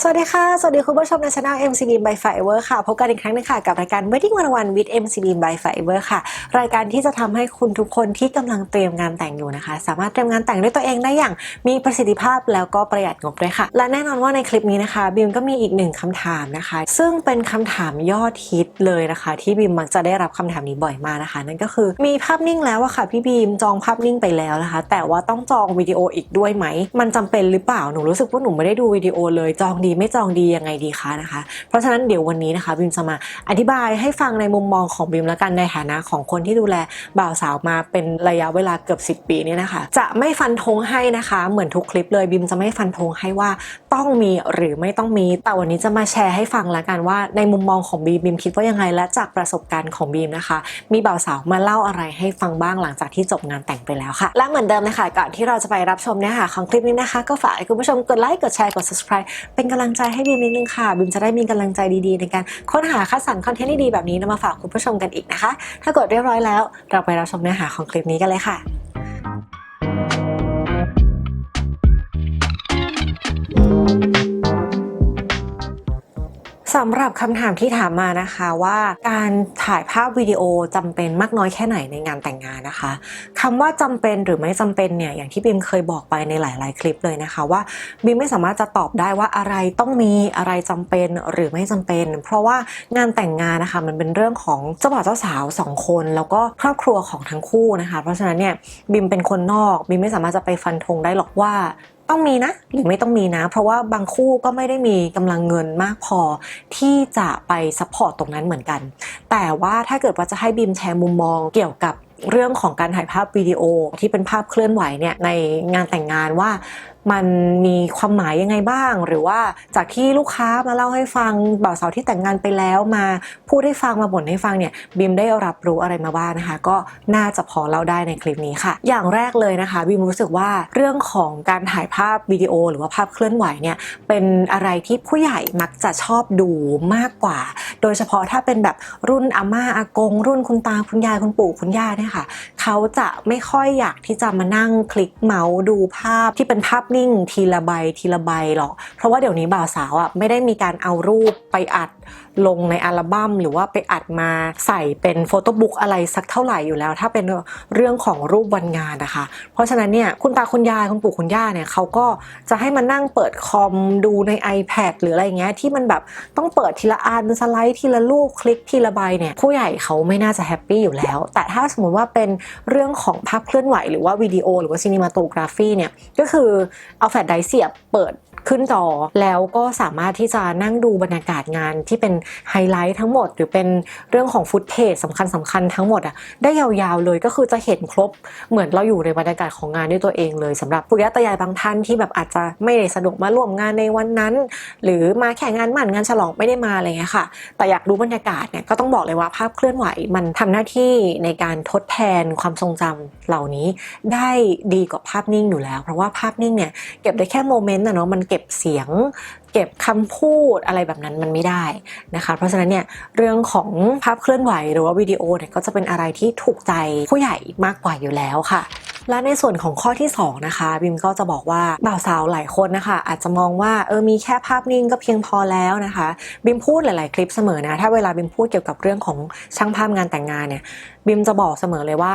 สวัสดีค่ะ สวัสดีคุณผู้ชมในช่อง MCB by Fiverr ค่ะ พบกันอีกครั้งนึงค่ะ กับรายการ Wedding วันวัน with MCB by Fiverr ค่ะ รายการที่จะทำให้คุณทุกคนที่กำลังเตรียมงานแต่งอยู่นะคะ สามารถเตรียมงานแต่งด้วยตัวเองได้อย่างมีประสิทธิภาพแล้วก็ประหยัดงบด้วยค่ะ และแน่นอนว่าในคลิปนี้นะคะบิมก็มีอีกหนึ่งคำถามนะคะ ซึ่งเป็นคำถามยอดฮิตเลยนะคะ ที่บิมมักจะได้รับคำถามนี้บ่อยมากนะคะ นั่นก็คือมีภาพนิ่งแล้วอะค่ะพี่บีมจองภาพนิ่งไปแล้วนะคะ แต่ว่าต้องจองวิดีโออีกด้วยไหมมันจำเป็นหรือเปล่าหนูรู้สึกว่าหนูไม่ได้ดูวิดีโอเลยจองดีไม่จองดียังไงดีคะนะคะ เพราะฉะนั้นเดี๋ยววันนี้นะคะบิมจะมาอธิบายให้ฟังในมุมมองของบิมแล้วกันในฐานะของคนที่ดูแลบ่าวสาวมาเป็นระยะเวลาเกือบ 10 ปีนี่นะคะ จะไม่ฟันธงให้นะคะเหมือนทุกคลิปเลยบิมจะไม่ฟันธงให้ว่าต้องมีหรือไม่ต้องมีแต่วันนี้จะมาแชร์ให้ฟังแล้วกันว่า ในมุมมองของบีมบิมคิดว่ายังไงและจากประสบการณ์ของบีมนะคะ มีบ่าวสาวมาเล่าอะไรให้ฟังบ้างหลังจากที่จบงานแต่งไปแล้วค่ะ และเหมือนเดิมนะคะก่อนที่เราจะไปรับชมเนื้อหาของคลิปนี้นะคะ ก็ฝากให้คุณผู้ชมกดไลค์กดแชร์กด subscribe เป็นกำลังใจให้บีมนิดนึงค่ะบีมจะได้มีกำลังใจดีๆ ในการค้นหาคัดสรรคอนเทนต์ดีๆแบบนี้นำมาฝากคุณผู้ชมกันอีกนะคะ ถ้ากดเรียบร้อยแล้ว เราไปรับชมเนื้อหาของคลิปนี้กันเลยค่ะ สำหรับคำถามที่ถามมานะคะว่าการถ่ายภาพวิดีโอจำเป็นมากน้อยแค่ไหนในงานแต่งงานนะคะคำว่าจำเป็นหรือไม่จำเป็นเนี่ยอย่างที่บิมเคยบอกไปในหลาย ๆ คลิปเลยนะคะว่าบิมไม่สามารถจะตอบได้ว่าอะไรต้องมีอะไรจำเป็นหรือไม่จำเป็น เพราะว่างานแต่งงานนะคะมันเป็นเรื่องของเจ้าบ่าวเจ้าสาวสองคน แล้วก็ครอบครัวของทั้งคู่นะคะ เพราะฉะนั้นเนี่ยบิมเป็นคนนอกบิมไม่สามารถจะไปฟันธงได้หรอกว่า ต้องมีนะ หรือไม่ต้องมีนะ เพราะว่าบางคู่ก็ไม่ได้มีกำลังเงินมากพอที่จะไปซัพพอร์ตตรงนั้นเหมือนกัน แต่ว่าถ้าเกิดว่าจะให้บีมแชร์มุมมองเกี่ยวกับ เรื่องของการถ่ายภาพวิดีโอที่เป็นภาพเคลื่อนไหวเนี่ยในงานแต่งงานว่ามันมีความหมายยังไงบ้าง หรือว่าจากที่ลูกค้ามาเล่าให้ฟังบ่าวสาวที่แต่งงานไปแล้วมาพูดให้ฟังมาบ่นให้ฟังเนี่ยบีมได้รับรู้อะไรมาบ้างนะคะ ก็น่าจะพอเล่าได้ในคลิปนี้ค่ะ อย่างแรกเลยนะคะบีมรู้สึกว่าเรื่องของการถ่ายภาพวิดีโอ หรือว่าภาพเคลื่อนไหวเนี่ยเป็นอะไรที่ผู้ใหญ่มักจะชอบดูมากกว่า โดยเฉพาะถ้าเป็นแบบรุ่นอาม่าอากง รุ่นคุณตาคุณยายคุณปู่คุณย่าเนี่ยค่ะ เขาจะไม่ค่อยอยากที่จะมานั่งคลิกเมาส์ดูภาพที่เป็นภาพนิ่งทีละใบทีละใบหรอก เพราะว่าเดี๋ยวนี้บ่าวสาวอะไม่ได้มีการเอารูปไปอัดลงในอัลบั้มหรือว่าไปอัดมาใส่เป็นโฟโต้บุ๊กอะไรสักเท่าไหร่อยู่แล้ว ถ้าเป็นเรื่องของรูปวันงานนะคะ เพราะฉะนั้นเนี่ยคุณตาคุณยายคุณปู่คุณย่าเนี่ยเขาก็จะให้มานั่งเปิดคอมดูใน iPad หรืออะไรเงี้ยที่มันแบบต้องเปิดทีละอันสไลด์ทีละรูปคลิกทีละใบเนี่ยผู้ใหญ่เขาไม่น่าจะแฮปปี้อยู่แล้ว แต่ถ้าสมมติว่าเป็นเรื่องของภาพเคลื่อนไหวหรือว่าวิดีโอหรือว่าซีนิมาโตกราฟีเนี่ยก็คือเอาแฟลชไดร์เสียบเปิด ขึ้นจอ แล้วก็สามารถที่จะนั่งดูบรรยากาศงานที่เป็นไฮไลท์ทั้งหมด หรือเป็นเรื่องของฟุตเทจสำคัญสำคัญทั้งหมดอะได้ยาวๆเลยก็คือจะเห็นครบเหมือนเราอยู่ในบรรยากาศของงานด้วยตัวเองเลยสำหรับปุยตยายบางท่านที่แบบอาจจะไม่ได้สะดวกมาร่วมงานในวันนั้น หรือมาแข่งงานหมั่นงานฉลองไม่ได้มาอะไรเงี้ยค่ะ แต่อยากรู้บรรยากาศเนี่ยก็ต้องบอกเลยว่าภาพเคลื่อนไหวมันทำหน้าที่ในการทดแทนความทรงจำเหล่านี้ ได้ดีกว่าภาพนิ่งอยู่แล้ว เพราะว่าภาพนิ่งเนี่ยเก็บได้แค่โมเมนต์นะเนาะมันเก็บเสียง เก็บคำพูดอะไรแบบนั้นมันไม่ได้นะคะ เพราะฉะนั้นเนี่ยเรื่องของภาพเคลื่อนไหวหรือว่าวิดีโอเนี่ยก็จะเป็นอะไรที่ถูกใจผู้ใหญ่มากกว่าอยู่แล้วค่ะและในส่วนของข้อที่ 2 นะคะบิมก็จะบอกว่าบ่าวสาวหลายคนนะคะ อาจจะมองว่าเออมีแค่ภาพนิ่งก็เพียงพอแล้วนะคะบิมพูดหลาย ๆ คลิปเสมอนะถ้าเวลาบิมพูดเกี่ยวกับเรื่องของช่างภาพงานแต่งงานเนี่ยบิมจะบอกเสมอเลยว่า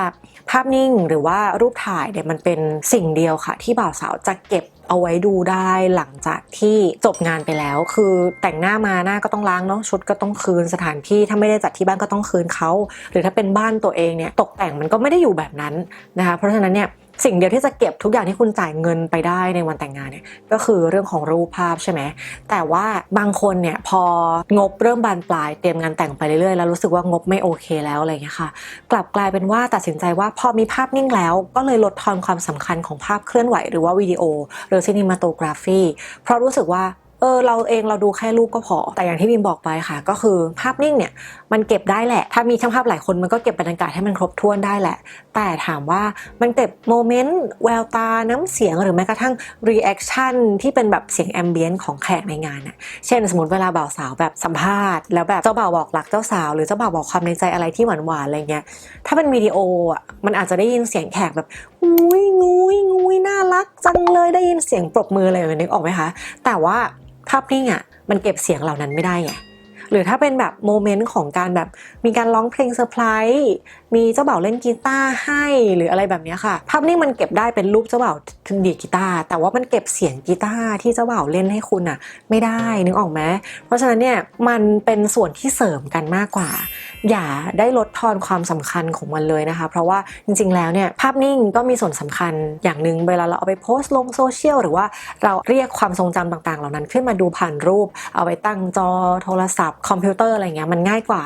ภาพนิ่งหรือว่ารูปถ่ายเนี่ยมันเป็นสิ่งเดียวค่ะ ที่บ่าวสาวจะเก็บ เอาไว้ดูได้หลังจากที่จบงานไปแล้ว คือแต่งหน้ามาหน้าก็ต้องล้างเนาะชุดก็ต้องคืนสถานที่ถ้าไม่ได้จัดที่บ้านก็ต้องคืนเขาหรือถ้าเป็นบ้านตัวเองเนี่ยตกแต่งมันก็ไม่ได้อยู่แบบนั้นนะคะเพราะฉะนั้นเนี่ย สิ่งเดียวที่จะเก็บทุกอย่างที่คุณจ่ายเงินไปได้ในวันแต่งงานเนี่ยก็คือเรื่องของรูปภาพใช่ไหมแต่ว่าบางคนเนี่ยพองบเริ่มบานปลายเตรียมงานแต่งไปเรื่อยๆแล้วรู้สึกว่างบไม่โอเคแล้วอะไรอย่างเงี้ยค่ะ กลับกลายเป็นว่าตัดสินใจว่าพอมีภาพนิ่งแล้ว ก็เลยลดทอนความสำคัญของภาพเคลื่อนไหว หรือว่าวิดีโอหรือซินิมาโตกราฟีเพราะรู้สึกว่า เออเราเองเราดูแค่รูปก็พอ แต่อย่างที่บิมบอกไปค่ะ ก็คือภาพนิ่งเนี่ยมันเก็บได้แหละ ถ้ามีช่างภาพหลายคนมันก็เก็บบรรยากาศให้มันครบถ้วนได้แหละ แต่ถามว่ามันเก็บโมเมนต์แววตาน้ำเสียงหรือแม้กระทั่งรีแอคชั่นที่เป็นแบบเสียงแอมเบียนต์ของแขกในงานน่ะเช่นสมมติเวลาบ่าวสาวแบบสัมภาษณ์แล้วแบบเจ้าบ่าวบอกรักเจ้าสาว หรือเจ้าบ่าวบอกความในใจอะไรที่หวานหวานๆอะไรเงี้ยถ้าเป็นวิดีโออะมันอาจจะได้ยินเสียงแขกแบบอุ้ยงุยงุยน่ารักจังเลยได้ยินเสียงปรบมืออะไรแบบนี้ออกไหมคะ แต่ว่า ภาพนิ่งอะมันเก็บเสียงเหล่านั้นไม่ได้ไงหรือถ้าเป็นแบบโมเมนต์ของการแบบมีการร้องเพลงเซอร์ไพรส์มีเจ้าบ่าวเล่นกีตาร์ให้หรืออะไรแบบนี้ค่ะ ภาพนิ่งมันเก็บได้เป็นรูปเจ้าบ่าวดีกีตาร์แต่ว่ามันเก็บเสียงกีตาร์ที่เจ้าบ่าวเล่นให้คุณอะไม่ได้นึกออกไหมเพราะฉะนั้นเนี่ยมันเป็นส่วนที่เสริมกันมากกว่า อย่าได้ลดทอนความสำคัญของมันเลยนะคะ เพราะว่าจริงๆแล้วเนี่ยภาพนิ่งก็มีส่วนสำคัญอย่างหนึ่งเวลาเราเอาไปโพสต์ลงโซเชียลหรือว่าเราเรียกความทรงจำต่างๆ เหล่านั้นขึ้นมาดูผ่านรูป เอาไปตั้งจอโทรศัพท์ คอมพิวเตอร์อะไรเงี้ยมันง่ายกว่า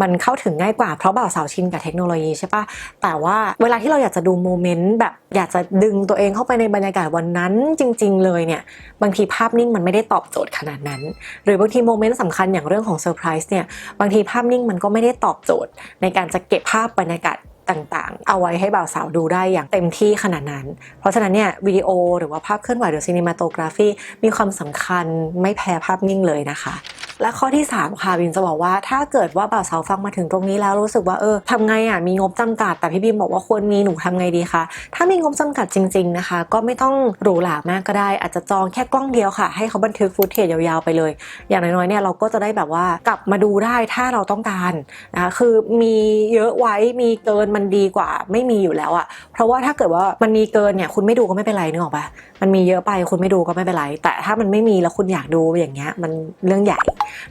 มันเข้าถึงง่ายกว่าเพราะบ่าวสาวชินกับเทคโนโลยีใช่ปะแต่ว่าเวลาที่เราอยากจะดูโมเมนต์แบบอยากจะดึงตัวเองเข้าไปในบรรยากาศวันนั้นจริง ๆ เลยเนี่ย บางทีภาพนิ่งมันไม่ได้ตอบโจทย์ขนาดนั้น หรือบางทีโมเมนต์สำคัญอย่างเรื่องของเซอร์ไพรส์เนี่ย บางทีภาพนิ่งมันก็ไม่ได้ตอบโจทย์ ในการจะเก็บภาพบรรยากาศต่างๆ เอาไว้ให้บ่าวสาวดูได้อย่างเต็มที่ขนาดนั้น เพราะฉะนั้นเนี่ยวิดีโอหรือว่าภาพเคลื่อนไหวหรือซีนิมาโตกราฟีมีความสำคัญไม่แพ้ภาพนิ่งเลยนะคะ และข้อที่ 3 ค่ะบิมจะบอกว่าถ้าเกิดว่าบ่าวสาวฟังมาถึงตรงนี้แล้วรู้สึกว่าเออทำไงอะมีงบจำกัด แต่พี่บิมบอกว่าควรมีหนูทำไงดีคะถ้ามีงบจำกัดจริง ๆนะคะ ก็ไม่ต้องหรูหรามากก็ได้ อาจจะจองแค่กล้องเดียวค่ะ ให้เขาบันทึกฟุตเทจยาวๆไปเลย อย่างน้อยๆเนี่ยเราก็จะได้แบบว่ากลับมาดูได้ถ้าเราต้องการนะคะคือมีเยอะไว้มีเกินมันดีกว่า ไม่มีอยู่แล้วอะเพราะว่าถ้าเกิดว่ามันมีเกินเนี่ยคุณไม่ดูก็ไม่เป็นไรนึกออกปะมันมีเยอะไปคุณไม่ดูก็ไม่เป็นไร แต่ถ้ามันไม่มีแล้วคุณอยากดูอย่างเงี้ยมันเรื่องใหญ่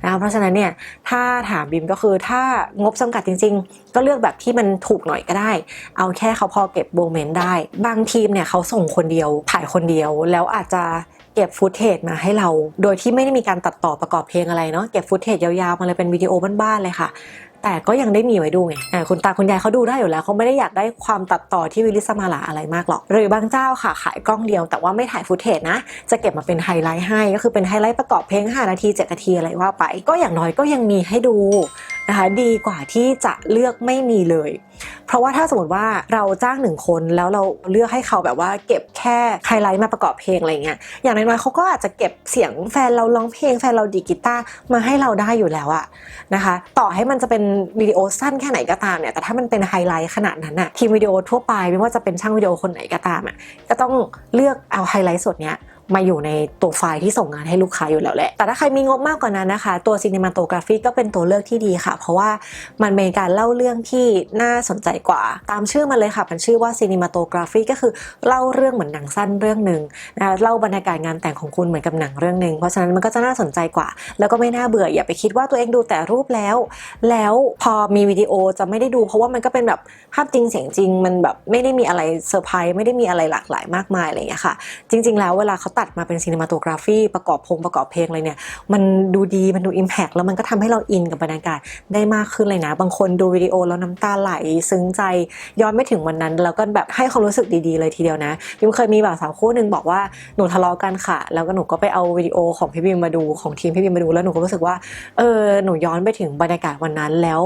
นะคะเพราะฉะนั้นเนี่ยถ้าถามบิมก็คือถ้างบจำกัดจริง ๆ ก็เลือกแบบที่มันถูกหน่อยก็ได้ เอาแค่เขาพอเก็บโมเมนต์ได้ บางทีมเนี่ยเขาส่งคนเดียวถ่ายคนเดียวแล้วอาจจะเก็บฟุตเทจมาให้เรา โดยที่ไม่ได้มีการตัดต่อประกอบเพลงอะไรเนาะเก็บฟุตเทจยาวๆมาเลยเป็นวิดีโอบ้านๆเลยค่ะ แต่ก็ยังได้มีไว้ดูไงคุณตาคุณยายเขาดูได้อยู่แล้วเขาไม่ได้อยากได้ความตัดต่อที่วิลิสมาลาอะไรมากหรอก หรือบางเจ้าค่ะขายกล้องเดียวแต่ว่าไม่ถ่ายฟุตเทจนะ จะเก็บมาเป็นไฮไลท์ให้ก็คือเป็นไฮไลท์ประกอบเพลง 5 นาที 7 นาทีอะไรว่าไป ก็อย่างน้อยก็ยังมีให้ดูนะคะดีกว่าที่จะเลือกไม่มีเลย เพราะว่าถ้าสมมติว่าเราจ้างหนึ่งคนแล้วเราเลือกให้เขาแบบว่าเก็บแค่ไฮไลท์มาประกอบเพลงอะไรเงี้ยอย่างน้อยๆเขาก็อาจจะเก็บเสียงแฟนเราร้องเพลงแฟนเราดีกีตาร์มาให้เราได้อยู่แล้วอะนะคะต่อให้มันจะเป็นวิดีโอสั้นแค่ไหนก็ตามเนี่ยแต่ถ้ามันเป็นไฮไลท์ขนาดนั้นอะทีมวิดีโอทั่วไปไม่ว่าจะเป็นช่างวิดีโอคนไหนก็ตามอะก็ต้องเลือกเอาไฮไลท์สดเนี้ย มาอยู่ในตัวไฟล์ที่ส่งงานให้ลูกค้าอยู่แล้วแหละ แต่ถ้าใครมีงบมากกว่านั้นนะคะ ตัว Cinematography ก็เป็นตัวเลือกที่ดีค่ะ เพราะว่ามันเป็นการเล่าเรื่องที่น่าสนใจกว่า ตามชื่อมันเลยค่ะ มันชื่อว่า Cinematography ก็คือเล่าเรื่องเหมือนหนังสั้นเรื่องหนึ่งนะคะเล่าบรรยากาศงานแต่งของคุณเหมือนกับหนังเรื่องหนึ่งเพราะฉะนั้นมันก็จะน่าสนใจกว่า แล้วก็ไม่น่าเบื่ออย่าไปคิดว่าตัวเองดูแต่รูปแล้ว แล้วพอมีวิดีโอจะไม่ได้ดู เพราะว่ามันก็เป็นแบบภาพจริงเสียงจริงมันแบบไม่ได้มีอะไรเซอร์ไพรส์ไม่ได้มีอะไรหลากหลายมากมายอะไรอย่างเงี้ยค่ะ จริง ๆ แล้วเวลาเขาตัดมาเป็นซีนิมาโตกราฟีประกอบพงประกอบเพลงอะไรเนี่ย มันดูดีมันดูอิมแพกแล้วมันก็ทำให้เราอินกับบรรยากาศได้มากขึ้นเลยนะ บางคนดูวิดีโอแล้วน้ำตาไหลซึ้งใจย้อนไม่ถึงวันนั้น แล้วก็แบบให้ความรู้สึกดีๆเลยทีเดียวนะพิมเคยมีบ่าวสาวคู่หนึ่งบอกว่าหนูทะเลาะกันค่ะ แล้วก็หนูก็ไปเอาวิดีโอของพี่บิมมาดูของทีมพี่บิมมาดูแล้วหนูก็รู้สึกว่าเออหนูย้อนไปถึงบรรยากาศวันนั้นแล้ว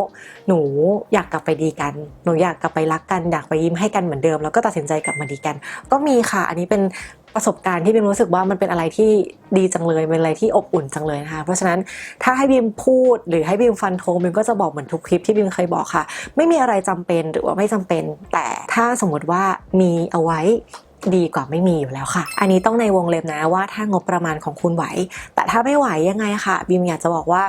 หนูอยากกลับไปดีกัน หนูอยากกลับไปรักกันอยากไปยิ้มให้กันเหมือนเดิม แล้วก็ตัดสินใจกลับมาดีกัน ก็มีค่ะ อันนี้เป็น ประสบการณ์ที่บิมรู้สึกว่ามันเป็นอะไรที่ดีจังเลยเป็นอะไรที่อบอุ่นจังเลยนะคะเพราะฉะนั้นถ้าให้บิมพูดหรือให้บิมฟันธงบิมก็จะบอกเหมือนทุกคลิปที่บิมเคยบอกค่ะ ไม่มีอะไรจำเป็นหรือว่าไม่จำเป็น แต่ถ้าสมมติว่ามีเอาไว้ดีกว่าไม่มีอยู่แล้วค่ะ อันนี้ต้องในวงเล็บนะว่าถ้างบประมาณของคุณไหว แต่ถ้าไม่ไหวยังไงค่ะ บิมอยากจะบอกว่า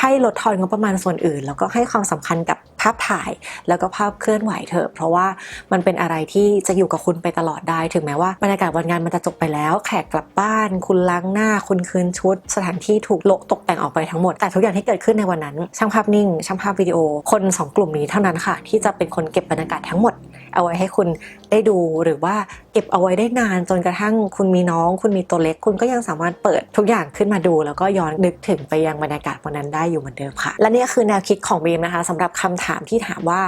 ให้ลดทอนงบประมาณส่วนอื่น แล้วก็ให้ความสำคัญกับ ภาพถ่าย แล้วก็ภาพเคลื่อนไหวเถอะ เพราะว่ามันเป็นอะไรที่จะอยู่กับคุณไปตลอดได้ ถึงแม้ว่าบรรยากาศวันงานมันจะจบไปแล้ว แขกกลับบ้าน คุณล้างหน้า คุณคืนชุด สถานที่ถูกโละตกแต่งออกไปทั้งหมด แต่ทุกอย่างที่เกิดขึ้นในวันนั้น ช่างภาพนิ่ง ช่างภาพวิดีโอ คนสองกลุ่มนี้เท่านั้นค่ะ ที่จะเป็นคนเก็บบรรยากาศทั้งหมด เอาไว้ให้คุณได้ดูหรือว่าเก็บเอาไว้ได้นานจนกระทั่งคุณมีน้อง คุณมีตัวเล็ก คุณก็ยังสามารถเปิดทุกอย่างขึ้นมาดู แล้วก็ย้อนนึกถึงไปยังบรรยากาศวันนั้นได้อยู่เหมือนเดิมค่ะ และนี่คือแนวคิดของบีมนะคะสำหรับคำถถามที่ถามว่า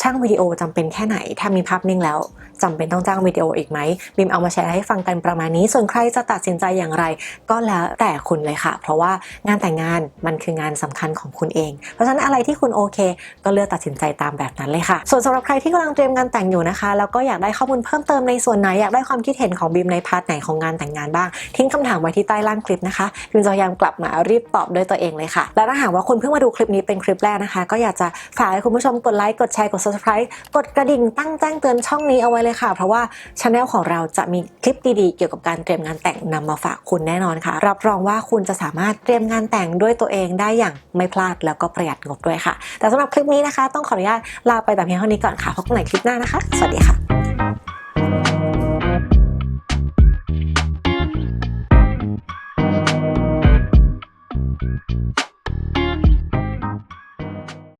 ช่างวิดีโอจำเป็นแค่ไหน ถ้ามีภาพนิ่งแล้วจำเป็นต้องจ้างวิดีโออีกไหมบีมเอามาแชร์ให้ฟังกันประมาณนี้ ส่วนใครจะตัดสินใจอย่างไร ก็แล้วแต่คุณเลยค่ะ เพราะว่างานแต่งงานมันคืองานสำคัญของคุณเอง เพราะฉะนั้นอะไรที่คุณโอเค ก็เลือกตัดสินใจตามแบบนั้นเลยค่ะ ส่วนสำหรับใครที่กำลังเตรียมงานแต่งอยู่นะคะ แล้วก็อยากได้ข้อมูลเพิ่มเติมในส่วนไหนอยากได้ความคิดเห็นของบีมในพาร์ทไหนของงานแต่งงานบ้าง ทิ้งคำถามไว้ที่ใต้ล่างคลิปนะคะบีมจะพยายามกลับมารีบตอบด้วยตัวเองเลยค่ะ และถ้าหากว่าคุณเพิ่งมาดูคลิปนี้เป็นคลิปแรกนะคะ ก็อยากจะฝากให้คุณผู้ชมกดไลค์กดแชร์กด subscribe กดกระดิ่งตั้งแจ้งเตือนช่องนี้เอาไว้เลยค่ะ เพราะว่าช anel ของเราจะมีคลิปดีๆ เกี่ยวกับการเตรียมงานแต่งนำมาฝากคุณแน่นอนค่ะ รับรองว่าคุณจะสามารถเตรียมงานแต่งด้วยตัวเองได้อย่างไม่พลาดแล้วก็ประหยัดงบด้วยค่ะ แต่สำหรับคลิปนี้นะคะ ต้องขออนุญาตลาไปแต่เพียงเท่านี้ก่อนค่ะพบกันใหม่คลิปหน้านะคะ สวัสดีค่ะ